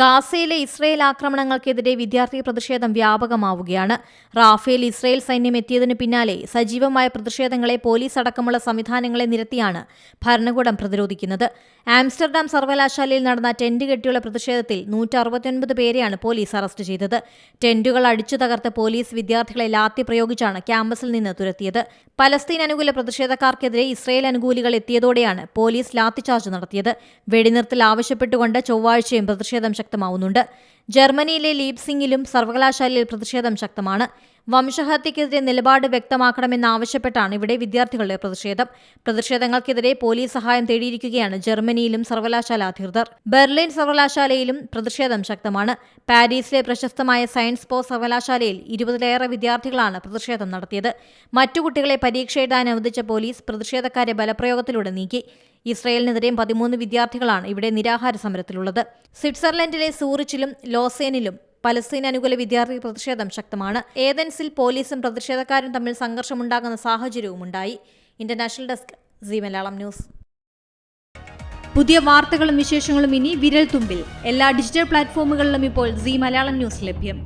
ഗാസയിലെ ഇസ്രയേൽ ആക്രമണങ്ങൾക്കെതിരെ വിദ്യാർത്ഥി പ്രതിഷേധം വ്യാപകമാവുകയാണ്. റാഫേൽ ഇസ്രയേൽ സൈന്യം എത്തിയതിന് പിന്നാലെ സജീവമായ പ്രതിഷേധങ്ങളെ പോലീസ് അടക്കമുള്ള സംവിധാനങ്ങളെ നിരത്തിയാണ് ഭരണകൂടം പ്രതിരോധിക്കുന്നത്. ആംസ്റ്റർഡാം സർവകലാശാലയിൽ നടന്ന ടെന്റ് കെട്ടിയുള്ള പ്രതിഷേധത്തിൽ നൂറ്റി അറുപത്തിയൊൻപത് പേരെയാണ് പോലീസ് അറസ്റ്റ് ചെയ്തത്. ടെന്റുകൾ അടിച്ചു തകർത്ത് പോലീസ് വിദ്യാർത്ഥികളെ ലാത്തി പ്രയോഗിച്ചാണ് ക്യാമ്പസിൽ നിന്ന് തുരത്തിയത്. പലസ്തീൻ അനുകൂല പ്രതിഷേധക്കാർക്കെതിരെ ഇസ്രയേൽ അനുകൂലികൾ എത്തിയതോടെയാണ് പോലീസ് ലാത്തിചാർജ് നടത്തിയത്. വെടിനിർത്തൽ ആവശ്യപ്പെട്ടുകൊണ്ട് ചൊവ്വാഴ്ചയും പ്രതിഷേധം ശക്തമാവുന്നുണ്ട്. ജർമ്മനിയിലെ ലീപ്സിംഗിലും സർവകലാശാലയിൽ പ്രതിഷേധം ശക്തമാണ്. വംശഹത്യക്കെതിരെ നിലപാട് വ്യക്തമാക്കണമെന്നാവശ്യപ്പെട്ടാണ് ഇവിടെ വിദ്യാർത്ഥികളുടെ പ്രതിഷേധം. പ്രതിഷേധങ്ങൾക്കെതിരെ പോലീസ് സഹായം തേടിയിരിക്കുകയാണ് ജർമ്മനിയിലും സർവകലാശാല അധികൃതർ. ബെർലിൻ സർവകലാശാലയിലും പ്രതിഷേധം ശക്തമാണ്. പാരീസിലെ പ്രശസ്തമായ സയൻസ് പോ സർവകലാശാലയിൽ ഇരുപതിലേറെ വിദ്യാർത്ഥികളാണ് പ്രതിഷേധം നടത്തിയത്. മറ്റു കുട്ടികളെ പരീക്ഷ എഴുതാൻ അനുവദിച്ച പോലീസ് പ്രതിഷേധക്കാരെ ബലപ്രയോഗത്തിലൂടെ നീക്കി. ഇസ്രയേലിനെതിരെയും പതിമൂന്ന് വിദ്യാർത്ഥികളാണ് ഇവിടെ നിരാഹാര സമരത്തിലുള്ളത്. സ്വിറ്റ്സർലൻഡിലെ സൂറിച്ചിലും ലോസേനിലും പലസ്തീൻ അനുകൂല വിദ്യാർത്ഥി പ്രതിഷേധം ശക്തമാണ്. ഏതൻസിൽ പോലീസും പ്രതിഷേധക്കാരും തമ്മിൽ സംഘർഷമുണ്ടാകുന്ന സാഹചര്യവും ഉണ്ടായി. International desk C Malayalam news. പുതിയ വാർത്തകളും വിശേഷങ്ങളും ഇനി വിരൽ തുമ്പിൽ എല്ലാ ഡിജിറ്റൽ പ്ലാറ്റ്ഫോമുകളിലും ഇപ്പോൾ സി മലയാളം ന്യൂസ് ലഭ്യം.